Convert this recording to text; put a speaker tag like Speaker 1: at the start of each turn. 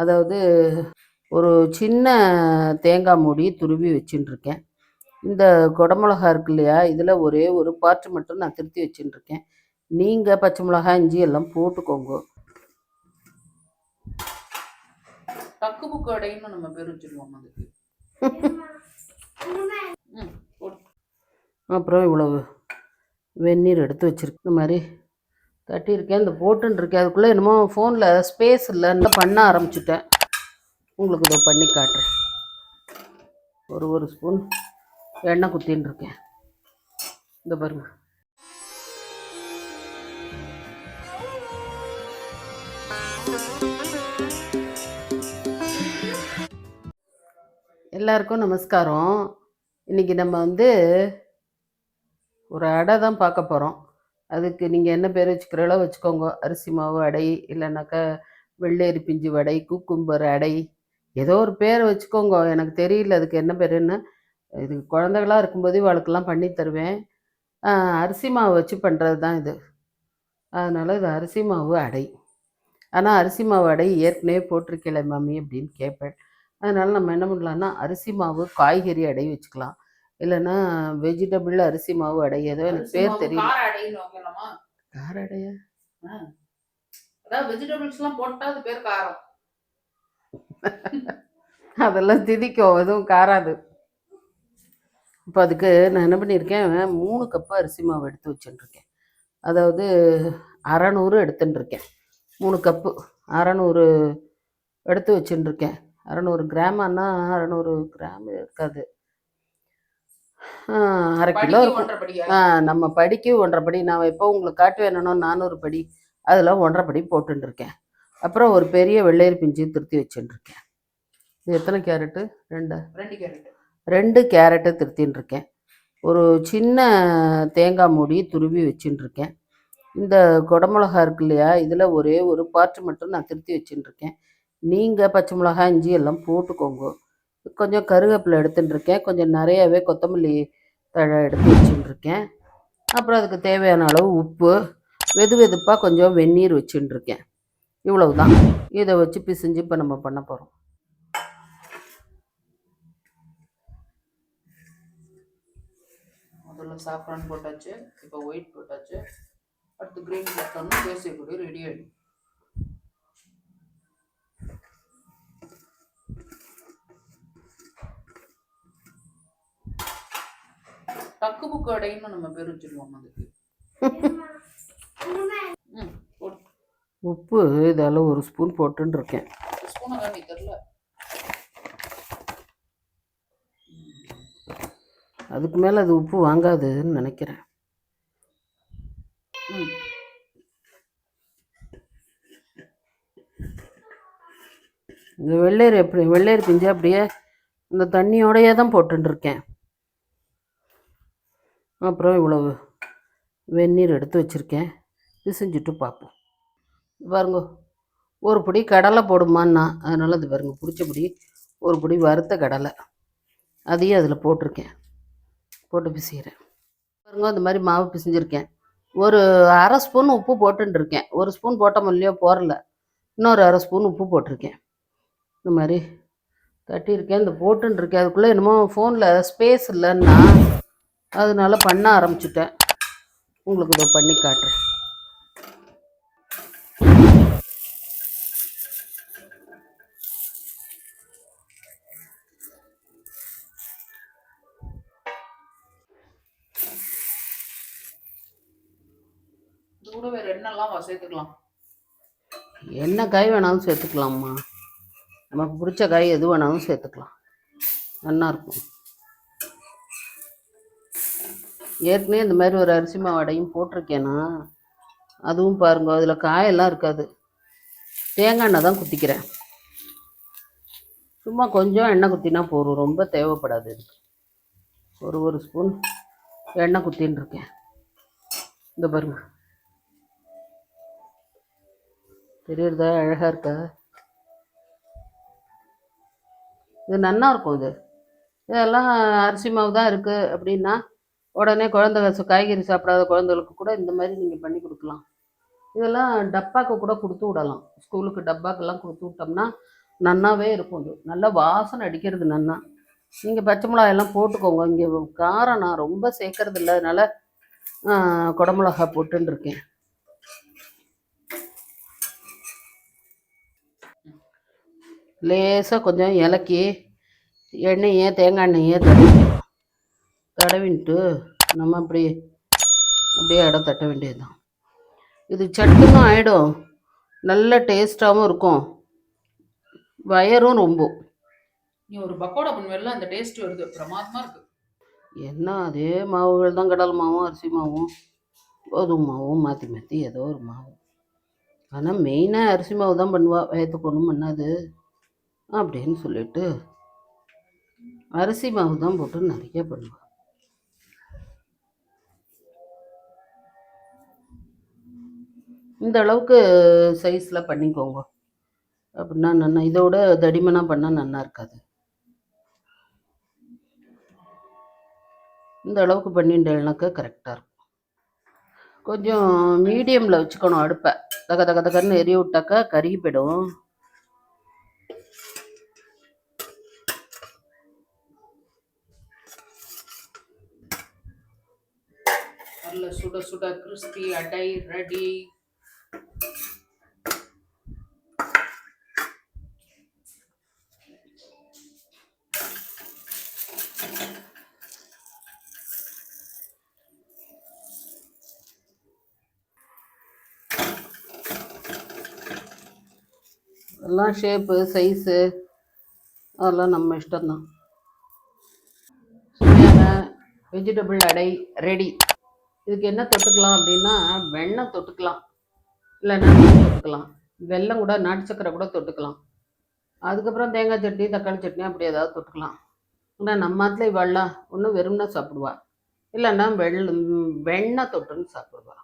Speaker 1: அதாவது ஒரு சின்ன தேங்காய் மூடி துருவி வச்சுட்டுருக்கேன். இந்த குடமிளகா இருக்கு இல்லையா இதில் ஒரே ஒரு பார்ட் மட்டும் நான் திருத்தி வச்சுட்டுருக்கேன். நீங்கள் பச்சை மிளகா இஞ்சி எல்லாம் போட்டுக்கோங்க.
Speaker 2: டக்கு புக்கு நம்ம பேர் வச்சிருவோம் அதுக்கு.
Speaker 1: அப்புறம் இவ்வளவு வெந்நீர் எடுத்து வச்சிருக்கேன். இந்த மாதிரி தட்டியிருக்கேன் இந்த போட்டுன்னு இருக்கேன். அதுக்குள்ளே என்னமோ ஃபோனில் ஸ்பேஸ் இல்லைன்னு பண்ண ஆரம்பிச்சிட்டேன். உங்களுக்கு இதை பண்ணி காட்டுறேன். ஒரு ஒரு ஸ்பூன் எண்ணெய் குத்தின்னு இருக்கேன். இந்த பாருங்க. எல்லாருக்கும் நமஸ்காரம். இன்னைக்கு நம்ம வந்து ஒரு அடை தான் பார்க்க போகிறோம் அதுக்கு நீங்கள் என்ன பேர் வச்சுக்கிறீங்களோ வச்சுக்கோங்க. அரிசி மாவு அடை இல்லைனாக்கா வெள்ளேரி பிஞ்சு வடை கூக்கும்பர் அடை. ஏதோ ஒரு பேர் வச்சுக்கோங்க. எனக்கு தெரியல அதுக்கு என்ன பேருன்னு. இது குழந்தைகளாக இருக்கும்போது இவளுக்கெல்லாம் பண்ணி தருவேன். அரிசி மாவு வச்சு பண்ணுறது தான் இது. அதனால் இது அரிசி மாவு அடை. ஆனால் அரிசி மாவு அடை ஏற்கனவே போட்டிருக்கல மாமி அப்படின்னு கேட்பேன் அதனால் நம்ம என்ன பண்ணலாம்னா அரிசி மாவு காய்கறி அடை வச்சுக்கலாம். இல்லைன்னா வெஜிடபிள் அரிசி மாவு அடை ஏதோ எனக்கு பேர்
Speaker 2: மாவு
Speaker 1: தெரியல.
Speaker 2: கார
Speaker 1: அடையா?
Speaker 2: அதாவது வெஜிடபிள்ஸ் எல்லாம் போட்டா அது பேர் காரம்.
Speaker 1: அதெல்லாம் திதிக்கும் எதுவும் காராது. இப்போ அதுக்கு நான் என்ன பண்ணியிருக்கேன் மூணு கப்பு அரிசி மாவு எடுத்து வச்சுட்டுருக்கேன். அதாவது அறநூறு எடுத்துன்னு இருக்கேன் மூணு கப்பு அறநூறு எடுத்து வச்சுட்டுருக்கேன். அறநூறு கிராமான்னா அறநூறு கிராம் இருக்காது. அரை கிலோ நம்ம படிக்கு ஒன்றரை படி. நான் எப்போ உங்களுக்கு காட்டு வேணும்னா நானூறு படி. அதில் ஒன்றரை படி இருக்கேன் அப்புறம் ஒரு பெரிய வெள்ளேரி பிஞ்சு திருத்தி வச்சுட்டு இருக்கேன் இது எத்தனை கேரட்டு? ரெண்டா.
Speaker 2: ரெண்டு கேரட்
Speaker 1: ரெண்டு கேரட்டு திருத்தின்னு இருக்கேன் ஒரு சின்ன தேங்காய் மூடி துருவி வச்சுட்டு இருக்கேன் இந்த குடமிளகா இருக்கு இல்லையா? இதில் ஒரே ஒரு பார்ட் மட்டும் நான் திருத்தி வச்சுட்டு இருக்கேன் நீங்கள் பச்சை மிளகாய் இஞ்சி எல்லாம் போட்டுக்கோங்க. கொஞ்சம் கருவேப்பிலை எடுத்துட்டுருக்கேன். கொஞ்சம் நிறையவே கொத்தமல்லி தழை எடுத்து வச்சுட்டுருக்கேன். அப்புறம் அதுக்கு தேவையான அளவு உப்பு வெது வெதுப்பாக கொஞ்சம் வெந்நீர் வச்சுட்டுருக்கேன். இவ்வளவு தான் இதை வச்சு பிசைஞ்சு இப்போ நம்ம பண்ண போகிறோம்
Speaker 2: முதல்ல சாஃப்ரான் போட்டாச்சு இப்போ ஒயிட் போட்டாச்சு. அடுத்து க்ரீன் போட்டோம்னா தேசிய கொடி ரெடி ஆகிடும் டக்கு புக்கு அடைன்னு நம்ம பேர் வச்சிருவோம் அதுக்கு.
Speaker 1: உப்பு இதால் ஒரு ஸ்பூன் போட்டுன்னு இருக்கேன்.
Speaker 2: ஸ்பூனை காமி தெரில.
Speaker 1: அதுக்கு மேலே அது உப்பு வாங்காதுன்னு நினைக்கிறேன். இந்த வெள்ளேரி எப்படி வெள்ளேரி பிஞ்சு அப்படியே இந்த தண்ணியோடையே தான் போட்டுன்னு இருக்கேன். அப்புறம் இவ்வளவு வெந்நீர் எடுத்து வச்சுருக்கேன். பிசைஞ்சிட்டு பார்ப்போம். பாருங்க ஒரு பிடி கடலை போடுமான்னா அதனால் அது பாருங்க பிடிச்சபடி ஒரு பிடி வறுத்த கடலை. அதையும் அதில் போட்டிருக்கேன். போட்டு பிசைகிறேன் பாருங்க இந்த மாதிரி மாவு பிசைஞ்சிருக்கேன். ஒரு அரை ஸ்பூன் உப்பு போட்டுருக்கேன் ஒரு ஸ்பூன் போட்டோம் இல்லையோ போரல இன்னொரு அரை ஸ்பூன் உப்பு போட்டிருக்கேன். இந்த மாதிரி தட்டியிருக்கேன் இந்த போட்டுருக்கேன் அதுக்குள்ளே என்னமோ ஃபோனில் ஸ்பேஸ் இல்லைன்னா அதனால பண்ண ஆரம்பிச்சிட்டேன். உங்களுக்கு இதை பண்ணி காட்டுறேன்.
Speaker 2: சேர்த்துக்கலாம்.
Speaker 1: என்ன காய் வேணாலும் சேர்த்துக்கலாம்மா. நமக்கு பிடிச்ச காய் எது வேணாலும் சேர்த்துக்கலாம். நல்லா இருக்கும் ஏற்கனவே இந்த மாதிரி ஒரு அரிசி மாவு அடையும் போட்டிருக்கேனா? அதுவும் பாருங்க அதில் காயெல்லாம் இருக்காது. தேங்காய் எண்ணெய் தான் குத்திக்கிறேன். சும்மா கொஞ்சம் எண்ணெய் குத்தினா போதும் ரொம்ப தேவைப்படாது இதுக்கு. ஒரு ஒரு ஸ்பூன் எண்ணெய் குத்தின்னு இருக்கேன். இந்த பாருங்க. தெரியுறதா? அழகாக இருக்கா? இது நன்னா இருக்கும் இது. இதெல்லாம் அரிசி மாவு தான் இருக்குது அப்படின்னா உடனே குழந்தைங்க காய்கறி சாப்பிடாத குழந்தைகளுக்கு கூட இந்த மாதிரி நீங்கள் பண்ணி கொடுக்கலாம். இதெல்லாம் டப்பாக்கு கூட கொடுத்து விடலாம். ஸ்கூலுக்கு டப்பாக்கெல்லாம் கொடுத்து விட்டோம்னா நன்னாவே இருக்கும் அது. நல்லா வாசனை அடிக்கிறது நன்னா. நீங்கள் பச்சை மிளகாய் எல்லாம் போட்டுக்கோங்க. இங்கே காரம் நான் ரொம்ப சேர்க்கறது இல்லை. அதனால குடமிளகா போட்டுன்னு இருக்கேன். லேசாக கொஞ்சம் இலக்கி எண்ணெயை தேங்காய் எண்ணெயை தடவிக்கணும் தடவின்ட்டு நம்ம அப்படி அப்படியே இடம் தட்ட வேண்டியதுதான். இது சட்டுன்னு ஆகிடும் நல்ல டேஸ்ட்டாகவும் இருக்கும். வயரும் ரொம்ப.
Speaker 2: நீ ஒரு பக்கோடா பண்ணுவேல அந்த டேஸ்ட் வருது. பிரமாதமா இருக்கு.
Speaker 1: என்ன அதே மாவுகள் தான் கடல் மாவும் அரிசி மாவும். கோதுமை மாவும் மாற்றி மாற்றி ஏதோ ஒரு மாவு. ஆனால் மெயினாக அரிசி மாவு தான் பண்ணுவா. வயத்துக்கு ஒன்றும் பண்ணாது. அப்படின்னு சொல்லிட்டு அரிசி மாவு தான் போட்டு நிறைய பண்ணுவா. இந்த அளவுக்கு சைஸில் பண்ணிக்கோங்க. அப்படின்னா நல்லா இதோட தடிமனாக பண்ணால் நல்லா இருக்காது. இந்த அளவுக்கு பண்ணிட்டேனாக்கா கரெக்டாக இருக்கும். கொஞ்சம் மீடியமில் வச்சுக்கணும் அடுப்பை. தக தக தகன்னு எரிய விட்டாக்கா கருகி போயிடும்.
Speaker 2: நல்ல சுட சுட கிறிஸ்பி அடை ரெடி
Speaker 1: எல்லாம் ஷேப்பு சைஸு அதெல்லாம் நம்ம இஷ்டம்தான். வெஜிடபிள் அடை ரெடி இதுக்கு என்ன தொட்டுக்கலாம் அப்படின்னா வெண்ணெய் தொட்டுக்கலாம். இல்லைன்னா தொட்டுக்கலாம். வெல்லம் கூட நாட்டு சக்கரை கூட தொட்டுக்கலாம். அதுக்கப்புறம் தேங்காய் சட்னி தக்காளி சட்னி அப்படி ஏதாவது தொட்டுக்கலாம். ஆனால் நம்ம ஆத்துல இவாள்லாம் ஒன்றும் வெறும்னா சாப்பிடுவா. இல்லைன்னா வெள்ள வெண்ணெய் தொட்டுன்னு சாப்பிடுவா.